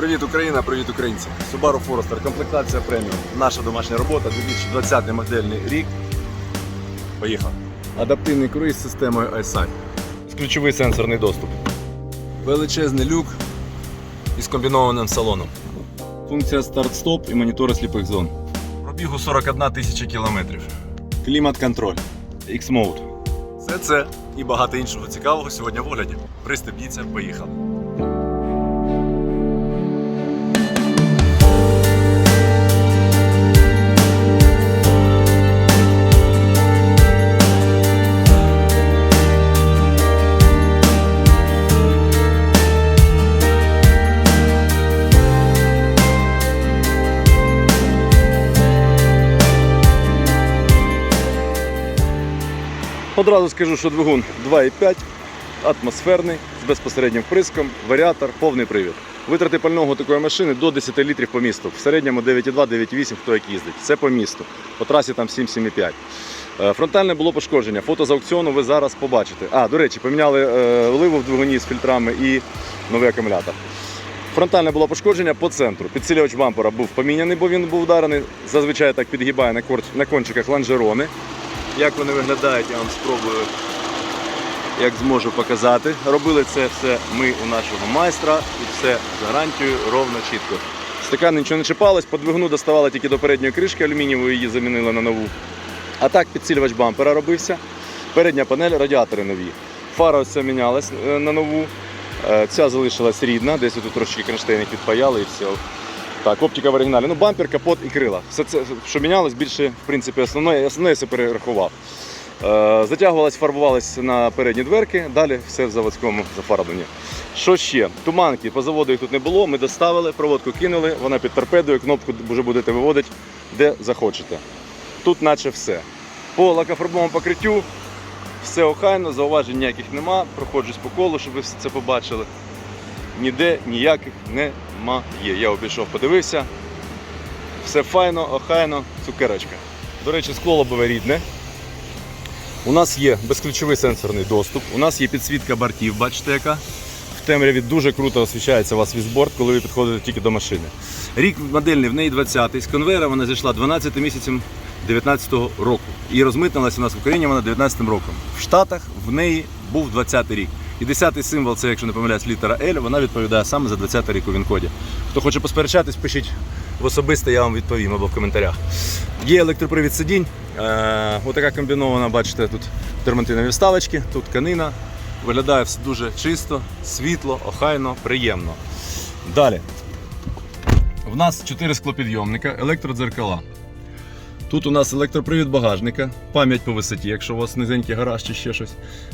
Привіт, Україна, привіт, українці. Subaru Forester, комплектація преміум. Наша домашня робота, 2020 модельний рік. Поїхав. Адаптивний круїз з системою iSight. Ключовий сенсорний доступ. Величезний люк із комбінованим салоном. Функція старт-стоп і монітори сліпих зон. Пробігу 41 тисяча кілометрів. Клімат-контроль. X-Mode. Все це і багато іншого цікавого сьогодні в огляді. Пристебніться, поїхали. Одразу скажу, що двигун 2,5, атмосферний, з безпосереднім вприском, варіатор, повний привід. Витрати пального такої машини до 10 літрів по місту. В середньому 9,2-9,8, хто як їздить. Це по місту. По трасі там 7-7,5. Е, Фронтальне було пошкодження. Фото з аукціону ви зараз побачите. А, до речі, поміняли е, оливу в двигуні з фільтрами і новий акумулятор. Фронтальне було пошкодження по центру. Підсилювач бампера був поміняний, бо він був ударений. Зазвичай так підгибає на, кончиках лонжерони. Як вони виглядають, я вам спробую, як зможу показати. Робили це все ми у нашого майстра і все з гарантією ровно чітко. Стакан нічого не чіпалось, по двигуну доставали тільки до передньої кришки алюмінієвої, її замінили на нову. А так підсилювач бампера робився. Передня панель, радіатори нові. Фара ось ця мінялась е, на нову. Е, Ця залишилась рідна, десь тут трошки кронштейни підпаяли і все. Так, оптика в оригіналі. Ну, бампер, капот і крила. Все це, що мінялось, більше, в принципі, основне, основне все перерахував. Е, затягувалось, фарбувалось на передні дверки, далі все в заводському зафарбленні. Що ще? Туманки по заводу їх тут не було. Ми доставили, проводку кинули, вона під торпедою, кнопку вже будете виводити де захочете. Тут наче все. По лакофарбовому покриттю все охайно, зауважень ніяких нема. Проходжусь по колу, щоб ви все це побачили. Ніде ніяких немає. Я обійшов, подивився. Все файно, охайно, цукерочка. До речі, скло лобове рідне. У нас є безключовий сенсорний доступ, у нас є підсвітка бортів, бачите яка. В темряві дуже круто освіщається у вас візборд, коли ви підходите тільки до машини. Рік модельний в неї 20-й. З конвейера вона зійшла 12 місяцем 19-го року. І розмитнилася у нас в Україні вона 19-м роком. В Штатах в неї був 20-й рік. І 10-й символ, це, якщо не помиляюсь, літера L, вона відповідає саме за 20-й рік у Вінкоді. Хто хоче посперечатись, пишіть в особисте, я вам відповім або в коментарях. Є електропривід сидінь. Е, отака комбінована, бачите, тут термантинові вставочки, тут тканина. Виглядає все дуже чисто, світло, охайно, приємно. Далі. В нас 4 склопідйомника, електродзеркала. Тут у нас електропривід багажника, пам'ять по висоті, якщо у вас низенький гараж чи ще щось.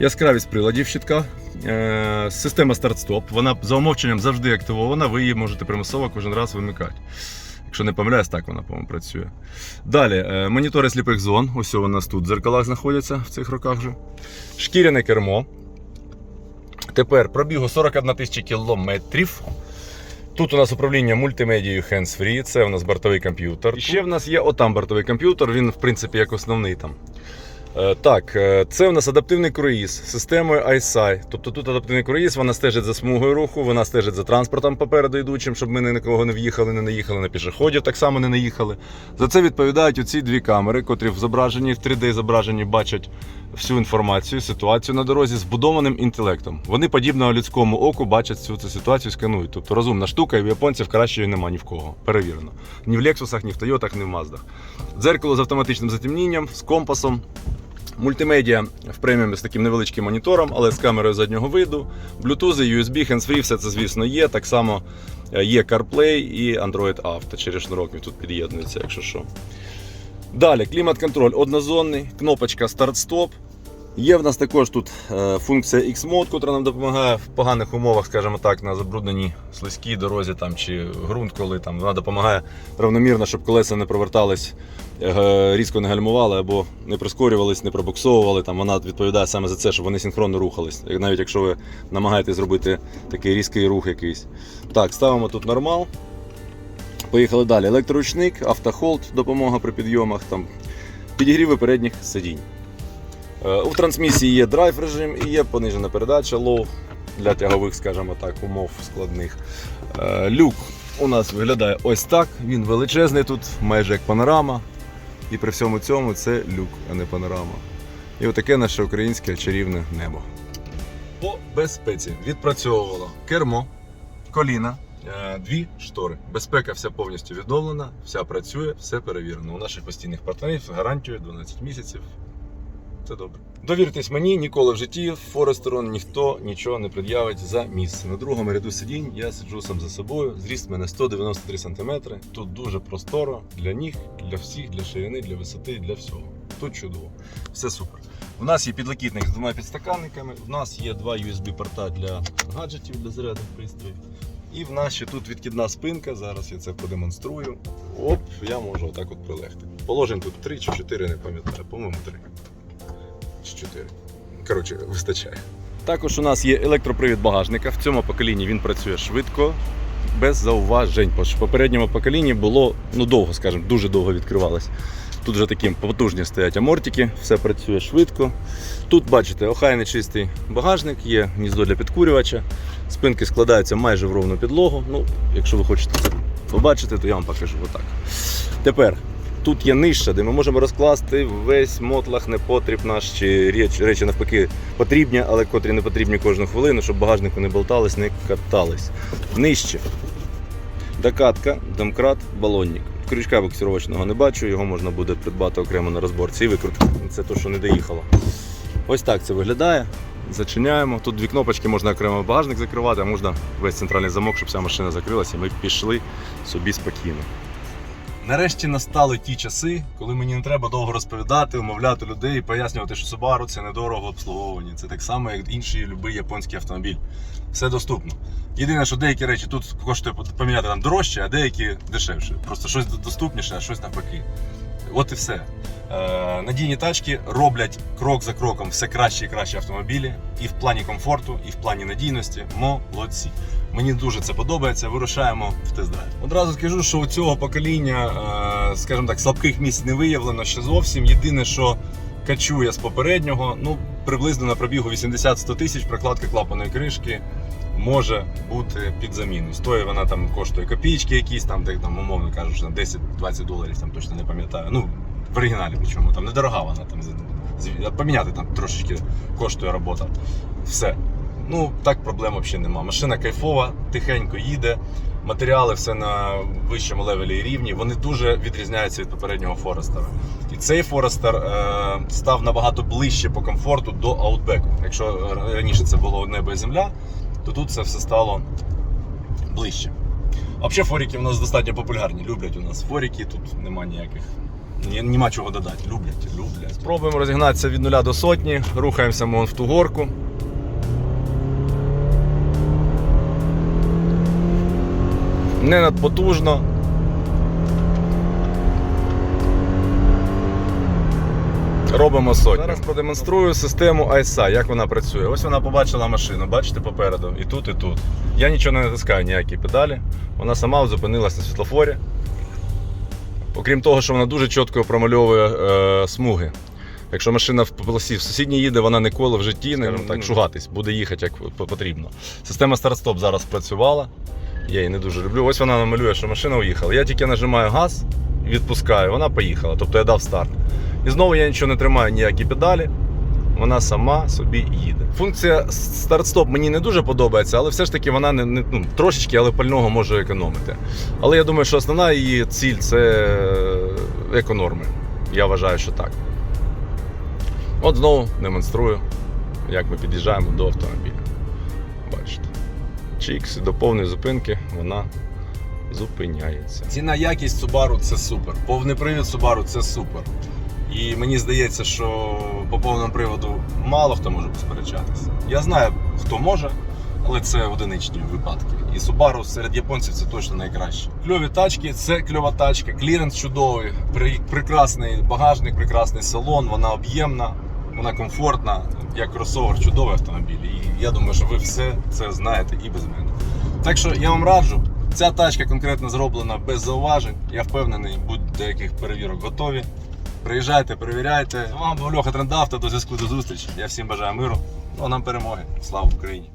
Яскравість приладів щитка, е, система старт-стоп. Вона за умовченням завжди активована, ви її можете примусово кожен раз вимикати. Якщо не помиляюсь, так вона, по-моєму, працює. Далі, е, монітори сліпих зон. Ось у нас тут в дзеркалах знаходяться в цих роках вже. Шкіряне кермо. Тепер пробігу 41 тисяча кілометрів. Тут у нас управління мультимедією hands-free, це у нас бортовий комп'ютер. І ще в нас є отам бортовий комп'ютер, він, в принципі, як основний там. Е, Так, е, це у нас адаптивний круїз з системою iSight. Тобто тут адаптивний круїз, вона стежить за смугою руху, вона стежить за транспортом попереду йдучим, щоб ми ні на кого не в'їхали, не наїхали, на пішоходів так само не наїхали. За це відповідають оці дві камери, котрі в зображенні, в 3D зображенні бачать всю інформацію, ситуацію на дорозі з будованим інтелектом. Вони подібно людському оку бачать цю, цю ситуацію, сканують. Тобто розумна штука, і в японців кращої нема ні в кого. Перевірено. Ні в Лексусах, ні в Тойотах, ні в Маздах. Дзеркало з автоматичним затемнінням, з компасом. Мультимедіа в преміумі з таким невеличким монітором, але з камерою заднього виду. Bluetooth, USB, hands-free, все це, звісно, є. Так само е, є CarPlay і Android Auto. Через шнурок він тут під'єднується, якщо що. Далі, клімат-контроль однозонний, кнопочка старт-стоп. Є в нас також тут е, функція X-Mode, яка нам допомагає в поганих умовах, скажімо так, на забрудненій слизькій дорозі там, чи ґрунт, коли там вона допомагає равномірно, щоб колеса не провертались, е, різко не гальмували або не прискорювались, не пробуксовували. Там вона відповідає саме за це, щоб вони синхронно рухались. Навіть якщо ви намагаєтесь зробити такий різкий рух якийсь. Так, ставимо тут нормал. Поїхали далі. Електроручник, автохолд, допомога при підйомах, там, підігріви передніх сидінь. Е, У трансмісії є драйв режим і є понижена передача, лоу. для тягових, скажімо так, умов складних. Е, Люк у нас виглядає ось так. Він величезний тут, майже як панорама. І при всьому цьому це люк, а не панорама. І отаке наше українське чарівне небо. По безпеці відпрацьовувало кермо, коліна, е, дві штори. Безпека вся повністю відновлена, вся працює, все перевірено. У наших постійних партнерів з гарантією 12 місяців. Це добре. Довіртесь мені, ніколи в житті Форестерон ніхто нічого не пред'явить за місце. На другому ряду сидінь я сиджу сам за собою. Зріст мене 193 см. Тут дуже просторо для ніг, для всіх, для ширини, для висоти, для всього. Тут чудово. Все супер. У нас є підлокітник з двома підстаканниками. У нас є два USB-порта для гаджетів для заряду пристроїв. І в нас ще тут відкидна спинка. Зараз я це продемонструю. Оп, я можу отак от прилегти. Положень тут 3 чи 4, не пам'ятаю, по-моєму, 3 чи 4. Коротше, вистачає. Також у нас є електропривід багажника. В цьому поколінні він працює швидко, без зауважень. В попередньому поколінні було ну довго, скажімо, дуже довго відкривалось. Тут вже такі потужні стоять амортики, все працює швидко. Тут, бачите, охайний чистий багажник, є гніздо для підкурювача. Спинки складаються майже в ровну підлогу. Ну, якщо ви хочете це побачити, то я вам покажу отак. Тепер тут є нижча, де ми можемо розкласти весь мотлах, непотріб наш чи річ, речі навпаки потрібні, але котрі не потрібні кожну хвилину, щоб багажнику не болтались, не катались. Нижче. Докатка, домкрат, балонник. Крючка буксировочного не бачу, його можна буде придбати окремо на розборці і викрутки. Це то, що не доїхало. Ось так це виглядає. Зачиняємо. Тут дві кнопочки, можна окремо багажник закривати, а можна весь центральний замок, щоб вся машина закрилася, і ми пішли собі спокійно. Нарешті настали ті часи, коли мені не треба довго розповідати, умовляти людей, пояснювати, що Subaru це недорого обслуговування. Це так само, як інший будь-який японський автомобіль. Все доступно. Єдине, що деякі речі тут коштує поміняти там дорожче, а деякі дешевше. Просто щось доступніше, а щось навпаки. От і все. Е, надійні тачки роблять крок за кроком все краще і краще автомобілі, і в плані комфорту, і в плані надійності. Молодці. Мені дуже це подобається. Вирушаємо в тест-драйв. Одразу скажу, що у цього покоління, е, скажімо так, слабких місць не виявлено ще зовсім. Єдине, що качує з попереднього, ну приблизно на пробігу 80-100 тисяч прокладка клапаної кришки. Може бути під заміну. Стоїть вона там коштує копійки якісь, там, де там, умовно кажучи, на 10-20 доларів, там точно не пам'ятаю. Ну, в оригіналі причому там недорога вона там поміняти там трошечки коштує робота. Все. Ну, так проблем взагалі нема. Машина кайфова, тихенько їде, матеріали все на вищому левелі і рівні. Вони дуже відрізняються від попереднього Форестера. І цей Форестер е, став набагато ближче по комфорту до Outback. Якщо раніше це було небо і земля, то тут це все стало ближче. А взагалі форіки у нас достатньо популярні. Люблять у нас форіки, тут нема ніяких. Нема чого додати. Люблять, люблять. Спробуємо розігнатися від нуля до сотні, рухаємося вон в ту горку. Не надпотужно. Робимо сотню. Зараз продемонструю систему ISA, як вона працює. Ось вона побачила машину, бачите попереду, і тут, і тут. Я нічого не натискаю, ніякі педалі. Вона сама зупинилась на світлофорі. Окрім того, що вона дуже чітко промальовує е, смуги. Якщо машина в полосі в сусідній їде, вона ніколи в житті не так так, шугатись, буде їхати як потрібно. Система старт-стоп зараз працювала. Я її не дуже люблю. Ось вона намалює, що машина уїхала. Я тільки нажимаю газ відпускаю, вона поїхала. Тобто я дав старт. І знову я нічого не тримаю, ніякі педалі. Вона сама собі їде. Функція старт-стоп мені не дуже подобається, але все ж таки вона не, не ну, трошечки, але пального може економити. Але я думаю, що основна її ціль це е, еконорми. Я вважаю, що так. От знову демонструю, як ми під'їжджаємо до автомобіля. Бачите. Чікс до повної зупинки вона зупиняється. Ціна якість Subaru це супер. Повний привід Subaru це супер. І мені здається, що по повному приводу мало хто може посперечатися. Я знаю, хто може, але це одиничні випадки. І Subaru серед японців це точно найкраще. Кльові тачки, це кльова тачка, кліренс чудовий, прекрасний багажник, прекрасний салон, вона об'ємна, вона комфортна, як кросовер, чудовий автомобіль. І я думаю, що ви все це знаєте і без мене. Так що я вам раджу. Ця тачка конкретно зроблена без зауважень. Я впевнений, будь-до яких перевірок готові. Приїжджайте, перевіряйте. Вам Льоха Трендавто. До зв'язку до зустрічі. Я всім бажаю миру. Ну а нам перемоги. Слава Україні!